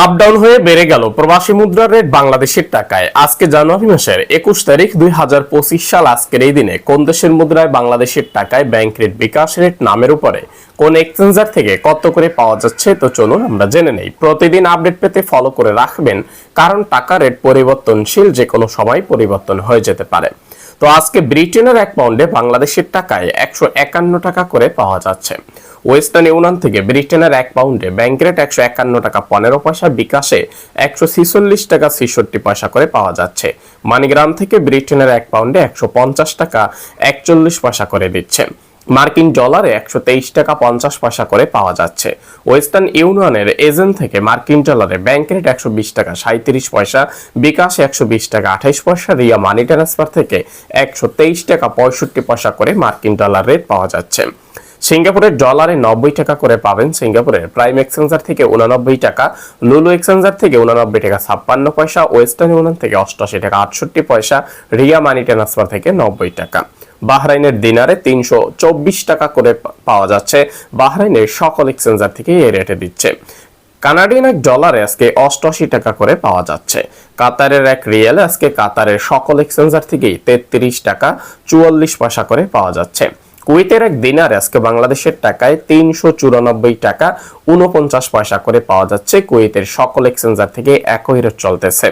Up down হয়ে বেড়ে গেল প্রবাসী মুদ্রার রেট বাংলাদেশের টাকায়। আজকে জানুয়ারি মাসের একুশ তারিখ দুই হাজার পঁচিশ সাল আজকের এই দিনে কোন দেশের মুদ্রায় বাংলাদেশের টাকায় ব্যাংক রেট বিকাশ রেট নামের উপরে কোন এক্সচেঞ্জার থেকে কত করে পাওয়া যাচ্ছে, তো চলুন আমরা জেনে নেই। প্রতিদিন আপডেট পেতে ফলো করে রাখবেন, কারণ টাকা রেট পরিবর্তনশীল যে কোনো সময় পরিবর্তন হয়ে যেতে পারে। তো আজকে ব্রিটেনের এক পাউন্ডে বাংলাদেশের টাকায় একশো একান্ন টাকা করে পাওয়া যাচ্ছে। ওয়েস্টার্ন ইউনিয়ন থেকে ব্রিটেনের এক পাউন্ডে ব্যাংক রেট একশো একান্ন টাকা পনেরো পয়সা, বিকাশে একশো ছিচল্লিশ টাকা ছিষট্টি পয়সা করে পাওয়া যাচ্ছে। মানিগ্রাম থেকে ব্রিটেনের এক পাউন্ডে একশো পঞ্চাশ টাকা একচল্লিশ পয়সা করে দিচ্ছে। মার্কিন ডলারে একশো তেইশ টাকা পঞ্চাশ পয়সা করে পাওয়া যাচ্ছে। ওয়েস্টার্ন ইউনিয়নের এজেন্ট থেকে মার্কিন ডলারে ব্যাংক রেট একশো বিশ টাকা সাঁত্রিশ পয়সা, বিকাশ একশো বিশ টাকা আঠাইশ পয়সা, রিয়া মানি ট্রান্সফার থেকে একশো তেইশ টাকা পঁয়ষট্টি পয়সা করে মার্কিন ডলার রেট পাওয়া যাচ্ছে। সিঙ্গাপুরের ডলারে নব্বই টাকা করে পাবেন সিঙ্গাপুরের প্রাইম এক্সচেঞ্জার থেকে উনানব্বই টাকা, লুলু এক্সচেঞ্জার থেকে উনানব্বই টাকা, ছাপ্পান্ন পয়সা, ওয়েস্টার্ন ইউনিয়ন থেকে অষ্টআশি টাকা, আটষট্টি পয়সা, রিয়া মানি ট্রান্সফার থেকে নব্বই টাকা। বাহরাইনের দিনারে তিনশো চব্বিশ টাকা করে পাওয়া যাচ্ছে। বাহরাইনের সকল এক্সচেঞ্জার থেকে এই রেটে দিচ্ছে। কানাডিয়ান এক ডলারে আজকে অষ্টআশি টাকা করে পাওয়া যাচ্ছে। কাতারের এক রিয়েল আজকে কাতারের সকল এক্সচেঞ্জার থেকেই তেত্রিশ টাকা, চুয়াল্লিশ পয়সা করে পাওয়া যাচ্ছে। কুয়েতের এক দিনারে আজকে বাংলাদেশের টাকায় তিনশো চুরানব্বই টাকা উনপঞ্চাশ পয়সা করে পাওয়া যাচ্ছে। কুয়েতের সকল এক্সচেঞ্জার থেকে একই রেট চলতেছে।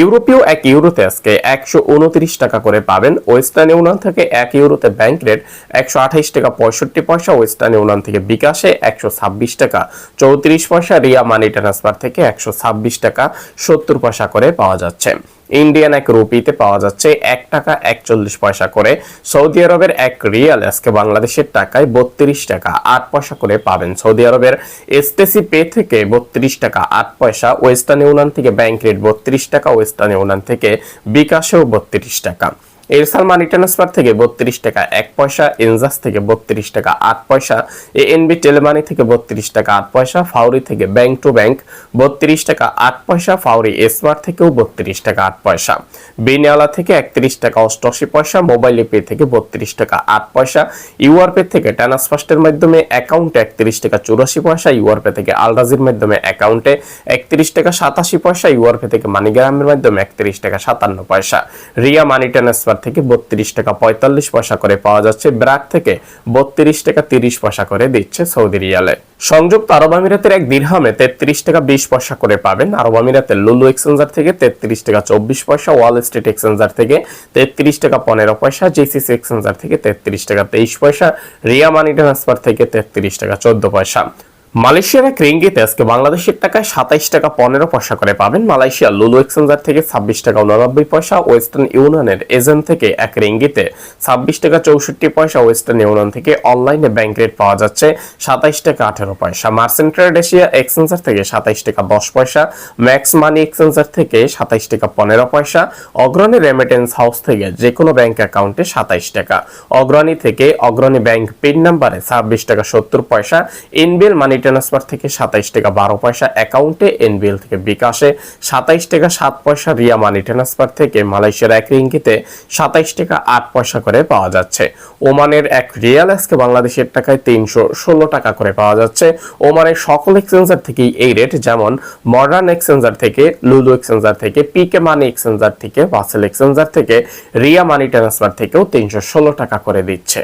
ইউরোপীয় এক ইউরোতে আজকে একশো উনত্রিশ টাকা করে পাবেন। ওয়েস্টার্ন ইউনিয়ন থেকে এক ইউরোতে ব্যাংক রেট একশো আঠাইশ টাকা পঁয়ষট্টি পয়সা, ওয়েস্টার্ন ইউনিয়ন থেকে বিকাশে একশো ছাব্বিশ টাকা, চৌত্রিশ পয়সা রিয়া মানি ট্রান্সফার থেকে একশো ছাব্বিশ টাকা সত্তর পয়সা করে পাওয়া যাচ্ছে। ইন্ডিয়ান এক রুপিতে পাওয়া যাচ্ছে এক টাকা একচল্লিশ পয়সা করে। সৌদি আরবের এক রিয়াল, আজকে বাংলাদেশের টাকায় বত্রিশ টাকা আট পয়সা করে পাবেন। সৌদি আরবের এসটেসি পে থেকে বত্রিশ টাকা আট পয়সা, ওয়েস্টার্ন ইউনিয়ন থেকে ব্যাংক রেট বত্রিশ টাকা, ওয়েস্টার্ন ইউনিয়ন থেকে বিকাশেও বত্রিশ টাকা। এরসাল মানি ট্রান্সফার থেকে বত্রিশ টাকা, এক পয়সা এনজাস থেকে বত্রিশ টাকা, আট পয়সা এএনবি টেলিমানি থেকে বত্রিশ টাকা, আট পয়সা ফাউরি থেকে ব্যাংক টু ব্যাংক বত্রিশ টাকা, আট পয়সা ফাউরি স্মার্ট থেকেও বত্রিশ টাকা, আট পয়সা। বিনিয়ালা থেকে একত্রিশ টাকা, অষ্টআশি পয়সা, মোবাইল পে থেকে বত্রিশ টাকা, আট পয়সা। ইউআর পে থেকে ট্রান্সফার্স্টের মাধ্যমে অ্যাকাউন্টে একত্রিশ টাকা, চুরাশি পয়সা। ইউআর পে থেকে আলরাজির মাধ্যমে অ্যাকাউন্টে একত্রিশ টাকা, সাতাশি পয়সা। ইউআর পে থেকে মানিগ্রামের মাধ্যমে একত্রিশ টাকা, সাতান্ন পয়সা। রিয়া মানি ট্রান্সফার থেকে বত্রিশ টাকা পঁয়তাল্লিশ পয়সা করে পাওয়া যাচ্ছে। ব্র্যাক থেকে বত্রিশ টাকা তিরিশ পয়সা করে দিচ্ছে সৌদি রিয়ালে। সংযুক্ত আরব আমিরাতের এক দিরহামে তেত্রিশ টাকা বিশ পয়সা করে পাবেন। আরব আমিরাতের লুলু এক্সচেঞ্জার থেকে তেত্রিশ টাকা চব্বিশ পয়সা, ওয়াল স্ট্রিট এক্সচেঞ্জার থেকে তেত্রিশ টাকা পনেরো পয়সা, জিসিসি এক্সচেঞ্জার থেকে তেত্রিশ টাকা তেইশ পয়সা, রিয়া মানি ট্রান্সফার থেকে তেত্রিশ টাকা চোদ্দ পয়সা। মালয়েশিয়ার এক রিঙ্গিতে আজকে বাংলাদেশের টাকায় সাতাইশ টাকা পনেরো পয়সা করে পাবেন। মালয়েশিয়া লুলু এক্সচেঞ্জার থেকে ছাব্বিশ টাকা উননব্বই পয়সা, ওয়েস্টার্ন ইউনিয়নের এজেন্ট থেকে এক রিঙ্গিতে ছাব্বিশ টাকা চৌষট্টি পয়সা, ওয়েস্টার্ন ইউনিয়ন থেকে অনলাইনে ব্যাংক রেট পাওয়া যাচ্ছে সাতাইশ টাকা আঠেরো পয়সা। মার্সেন্ট ট্রেড এশিয়া এক্সচেঞ্জার থেকে সাতাইশ টাকা দশ পয়সা, ম্যাক্স মানি এক্সচেঞ্জার থেকে সাতাইশ টাকা পনেরো পয়সা, অগ্রণী রেমিটেন্স হাউস থেকে যে কোনো ব্যাংক অ্যাকাউন্টে সাতাইশ টাকা। অগ্রণী থেকে অগ্রণী ব্যাংক পিন নাম্বারে ছাব্বিশ টাকা সত্তর পয়সা, এনবিএল মানি ট্রান্সফার থেকে সাতাইশ টাকা বারো পয়সা অ্যাকাউন্টে এনবিএল থেকে বিকাশে সাতাইশ টাকা সাত পয়সা রিয়া মানি ট্রান্সফার থেকে মালয়েশিয়ার এক রিঙ্গিতে সাতাইশ টাকা আট পয়সা করে পাওয়া যাচ্ছে। ওমানের এক রিয়াল আজকে বাংলাদেশের টাকায় তিনশো ষোলো টাকা করে পাওয়া যাচ্ছে। ওমানের সকল এক্সচেঞ্জার থেকেই এই রেট যেমন মডার্ন এক্সচেঞ্জার থেকে লুলু এক্সচেঞ্জার থেকে পিকে মানি এক্সচেঞ্জার থেকে বাসেল এক্সচেঞ্জার থেকে রিয়া মানি ট্রান্সফার থেকেও তিনশো ষোলো টাকা করে দিচ্ছে।